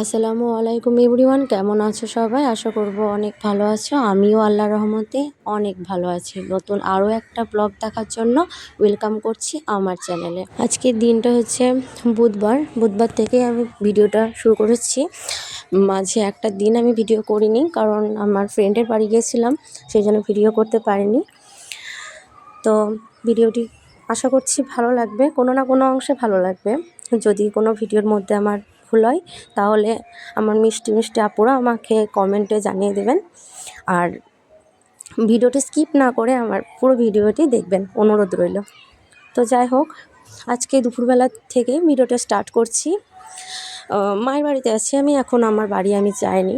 আসসালামু আলাইকুম এভরিওয়ান, কেমন আছো সবাই? আশা করব অনেক ভালো আছো। আমিও আল্লাহ রহমতে অনেক ভালো আছি। নতুন আরও একটা ব্লগ দেখার জন্য ওয়েলকাম করছি আমার চ্যানেলে। আজকের দিনটা হচ্ছে বুধবার। বুধবার থেকে আমি ভিডিওটা শুরু করেছি। মাঝে একটা দিন আমি ভিডিও করিনি কারণ আমার ফ্রেন্ডের বাড়ি গিয়েছিলাম, সেই জন্য ভিডিও করতে পারিনি। তো ভিডিওটি আশা করছি ভালো লাগবে। কোনো না কোনো অংশে ভালো লাগবে। যদি কোনো ভিডিওর মধ্যে আমার ভুল হয় তাহলে আমার মিষ্টি মিষ্টি আপুরা আমাকে কমেন্টে জানিয়ে দেবেন। আর ভিডিওটি স্কিপ না করে আমার পুরো ভিডিওটি দেখবেন অনুরোধ রইল। তো যাই হোক আজকে দুপুরবেলা থেকে ভিডিওটা স্টার্ট করছি। মায়ের বাড়িতে আছি আমি এখন আমার বাড়ি আমি যাইনি।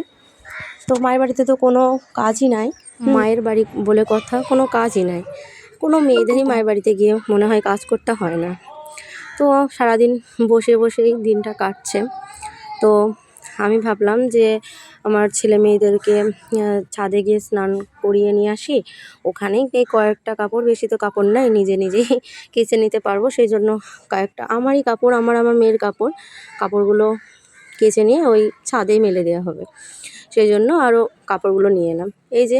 তো মায়ের বাড়িতে তো কোনো কাজই নাই। মায়ের বাড়ি বলে কথা কোনো কাজই নাই। কোনো মেয়েদেরই মায়ের বাড়িতে গিয়ে মনে হয় কাজ করতে হয় না। তো সারাদিন বসে বসেই দিনটা কাটছে। তো আমি ভাবলাম যে আমার ছেলে মেয়েদেরকে ছাদে গিয়ে স্নান করিয়ে নিয়ে আসি। ওখানেই এই কয়েকটা কাপড়, বেশি তো কাপড় নাই, নিজে নিজেই কেচে নিতে পারব। সেই জন্য কয়েকটা আমারই কাপড়, আমার আমার মেয়ের কাপড়, কাপড়গুলো কেচে নিয়ে ওই ছাদেই মেলে দেওয়া হবে। সেই জন্য আরও কাপড়গুলো নিয়ে এলাম। এই যে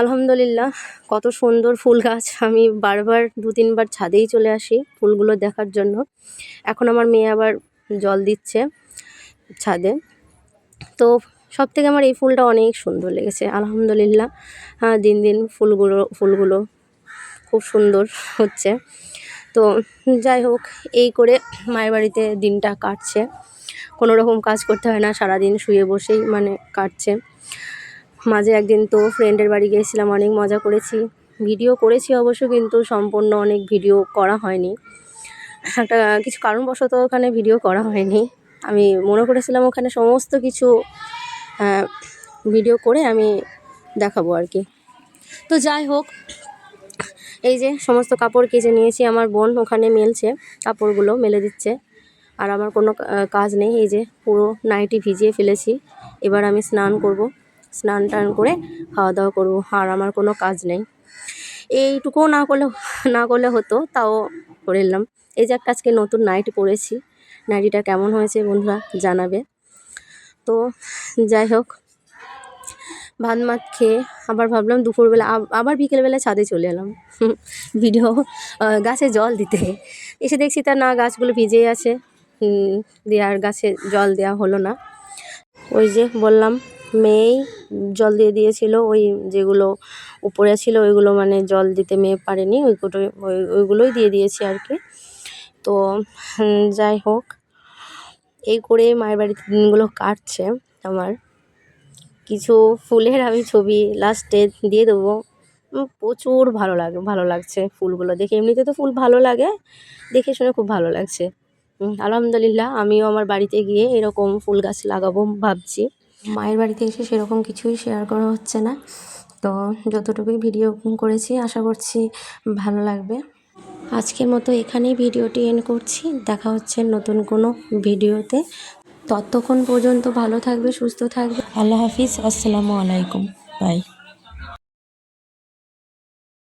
আলহামদুলিল্লাহ, কত সুন্দর ফুল গাছ। আমি বারবার দু তিনবার ছাদেই চলে আসি ফুলগুলো দেখার জন্য। এখন আমার মেয়ে আবার জল দিচ্ছে ছাদে। তো সব থেকে আমার এই ফুলটা অনেক সুন্দর লেগেছে, আলহামদুলিল্লাহ। হ্যাঁ দিন দিন ফুলগুলো ফুলগুলো খুব সুন্দর হচ্ছে। তো যাই হোক, এই করে মায়ের বাড়িতে দিনটা কাটছে। কোনো রকম কাজ করতে হয় না, সারাদিন শুয়ে বসেই মানে কাটছে। মাঝে একদিন তো ফ্রেন্ডের বাড়ি গিয়েছিলাম, অনেক মজা করেছি। ভিডিও করেছি অবশ্য, কিন্তু সম্পূর্ণ অনেক ভিডিও করা হয়নি। একটা কিছু কারণবশত ওখানে ভিডিও করা হয়নি। আমি মনে করেছিলাম ওখানে সমস্ত কিছু ভিডিও করে আমি দেখাবো আর কি। তো যাই হোক, এই যে সমস্ত কাপড় কেচে নিয়েছি, আমার বোন ওখানে মেলছে, কাপড়গুলো মেলে দিচ্ছে। আর আমার কোনো কাজ নেই, এই যে পুরো নাইটি ভিজিয়ে ফেলেছি। এবার আমি স্নান করব। স্নান টান করে খাওয়া দাওয়া করব। আর আমার কোনো কাজ নেই। এইটুকুও না করলে না করলে হতো, তাও করে নিলাম। এই যে একটা আজকে নতুন নাইট পরেছি নাইটিটা কেমন হয়েছে বন্ধুরা জানাবে। তো যাই হোক, ভাত মাত খেয়ে আবার ভাবলাম দুপুরবেলা আবার বিকেলবেলা ছাদে চলে এলাম। ভিডিও গাছে জল দিতে। এসে দেখছি তা না, গাছগুলো ভিজেই আছে। দিয়ে আর গাছে জল দেওয়া হলো না। ওই যে বললাম মেয়েই জল দিয়ে দিয়েছিল, ওই যেগুলো উপরে ছিল ওইগুলো মানে জল দিতে মেয়ে পারেনি ওইগুলো ওই, ওইগুলোই দিয়ে দিয়েছি আর কি। তো যাই হোক, এই করে মায়ের বাড়িতে দিনগুলো কাটছে আমার। কিছু ফুলের আমি ছবি লাস্টে দিয়ে দেবো। প্রচুর ভালো লাগে, ভালো লাগছে ফুলগুলো। দেখে এমনিতে তো ফুল ভালো লাগে, দেখে শুনে খুব ভালো লাগছে। আলহামদুলিল্লাহ, আমিও আমার বাড়িতে গিয়ে এরকম ফুল গাছ লাগাবো ভাবছি। মায়ের বাড়িতে এসে সেরকম কিছুই শেয়ার করা হচ্ছে না। তো যতটুকুই ভিডিও করেছি, আশা করছি ভালো লাগবে। আজকের মতো এখানেই ভিডিওটি এন্ড করছি। দেখা হচ্ছে নতুন কোনো ভিডিওতে ততক্ষণ পর্যন্ত ভালো থাকবে, সুস্থ থাকবে। আল্লাহ হাফিজ, আসসালামু আলাইকুম। বাই